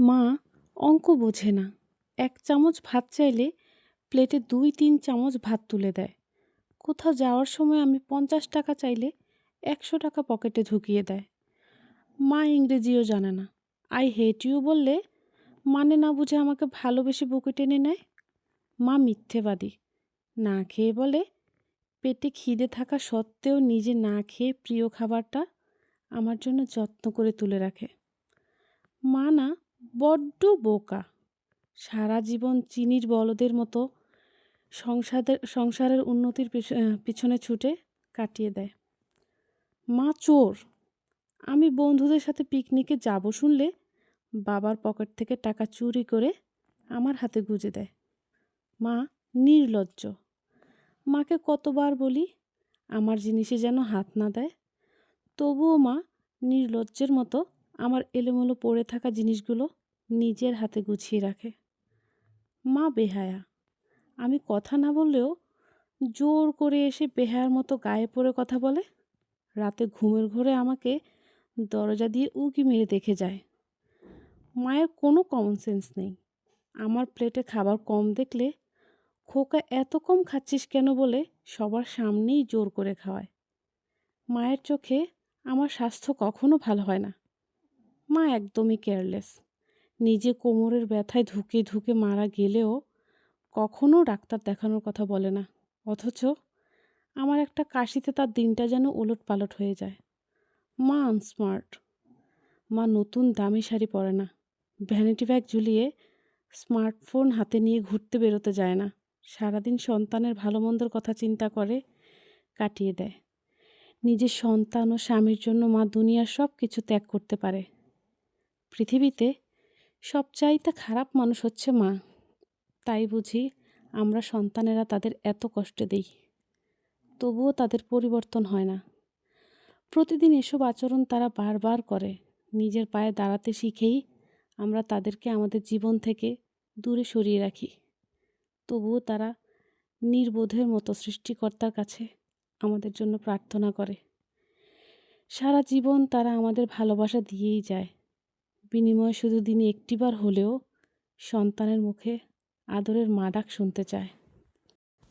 মা অঙ্ক বোঝে না। এক চামচ ভাত চাইলে প্লেটে দুই, তিন চামচ ভাত তুলে দেয়। কোথাও যাওয়ার সময় আমি পঞ্চাশ টাকা চাইলে একশো টাকা পকেটে ঢুকিয়ে দেয়। মা ইংরেজিও জানে না। আই হেট ইউ বললে মানে না বুঝে আমাকে ভালোবেসে বুকে টেনে নেয়? মা মিথ্যেবাদী। না খেয়ে বলে, পেটে খিদে থাকা সত্ত্বেও নিজে না খেয়ে প্রিয় খাবারটা আমার জন্য যত্ন করে তুলে রাখে। মা না বড্ড বোকা। সারা জীবন চিনির বলদের মতো সংসারের সংসারের উন্নতির পিছ- পিছনে ছুটে কাটিয়ে দেয়। মা চোর! আমি বন্ধুদের সাথে পিকনিকে যাব শুনলে বাবার পকেট থেকে টাকা চুরি করে আমার হাতে গুজে দেয়। মা নির্লজ্জ। মাকে কতবার বলি আমার জিনিসে যেন হাত না দেয়, তবুও মা নির্লজ্জের মতো আমার এলোমেলো পড়ে থাকা জিনিসগুলো নিজের হাতে গুছিয়ে রাখে। মা বেহায়া। আমি কথা না বললেও জোর করে এসে বেহায়ার মতো গায়ে পড়ে কথা বলে। রাতে ঘুমের ঘোরে আমাকে দরজা দিয়ে উকি মেরে দেখে যায়। মায়ের কোনো কমন সেন্স নেই। আমার প্লেটে খাবার কম দেখলে খোকা এত কম খাচ্ছিস কেন বলে সবার সামনেই জোর করে খাওয়ায়। মায়ের চোখে আমার স্বাস্থ্য কখনো ভালো হয় না। মা একদমই কেয়ারলেস নিজে কোমরের ব্যথায় ধুকে ধুকে মারা গেলেও কখনো ডাক্তার দেখানোর কথা বলে না। অথচ আমার একটা কাশিতে তার দিনটা যেন ওলট পালট হয়ে যায়। মা আনস্মার্ট মা নতুন দামি শাড়ি পরে না। ভ্যানিটি ব্যাগ ঝুলিয়ে স্মার্টফোন হাতে নিয়ে ঘুরতে বেরোতে যায় না। সারাদিন সন্তানের ভালো মন্দর কথা চিন্তা করে কাটিয়ে দেয়। নিজের সন্তান ও স্বামীর জন্য মা দুনিয়ার সব কিছু ত্যাগ করতে পারে। পৃথিবীতে সবচাইতে খারাপ মানুষ হচ্ছে মা। তাই বুঝি আমরা সন্তানেরা তাদের এত কষ্ট দিই। তবুও তাদের পরিবর্তন হয় না। প্রতিদিন এসব আচরণ তারা বারবার করে। নিজের পায়ে দাঁড়াতে শিখেই আমরা তাদেরকে আমাদের জীবন থেকে দূরে সরিয়ে রাখি। তবুও তারা নির্বোধের মতো সৃষ্টিকর্তার কাছে আমাদের জন্য প্রার্থনা করে। সারা জীবন তারা আমাদের ভালোবাসা দিয়েই যায়। বিনিময়ে শুধু দিনে একটিবার হলেও সন্তানের মুখে আদরের মা ডাক শুনতে চায়।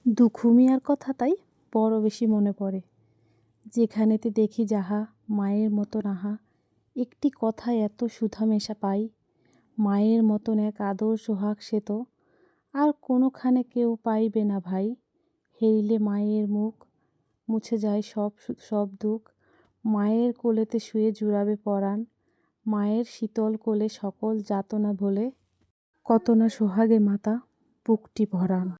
দুখুমিয়ার কথা তাই বড় বেশি মনে পড়ে। যেখানেতে দেখি যাহা মায়ের মতো নাহা একটি কথায় এত সুধা মেশা পাই। মায়ের মতন এক আদর সোহাগ সে তো, আর কোনোখানে কেউ পাইবে না ভাই। হেরিলে মায়ের মুখ মুছে যায় সব সব দুঃখ। মায়ের কোলেতে শুয়ে জুড়াবে পরাণ। মায়ের শীতল কোলে সকল যাতনা ভোলে কত না সোহাগে মাতা বুকটি ভরান।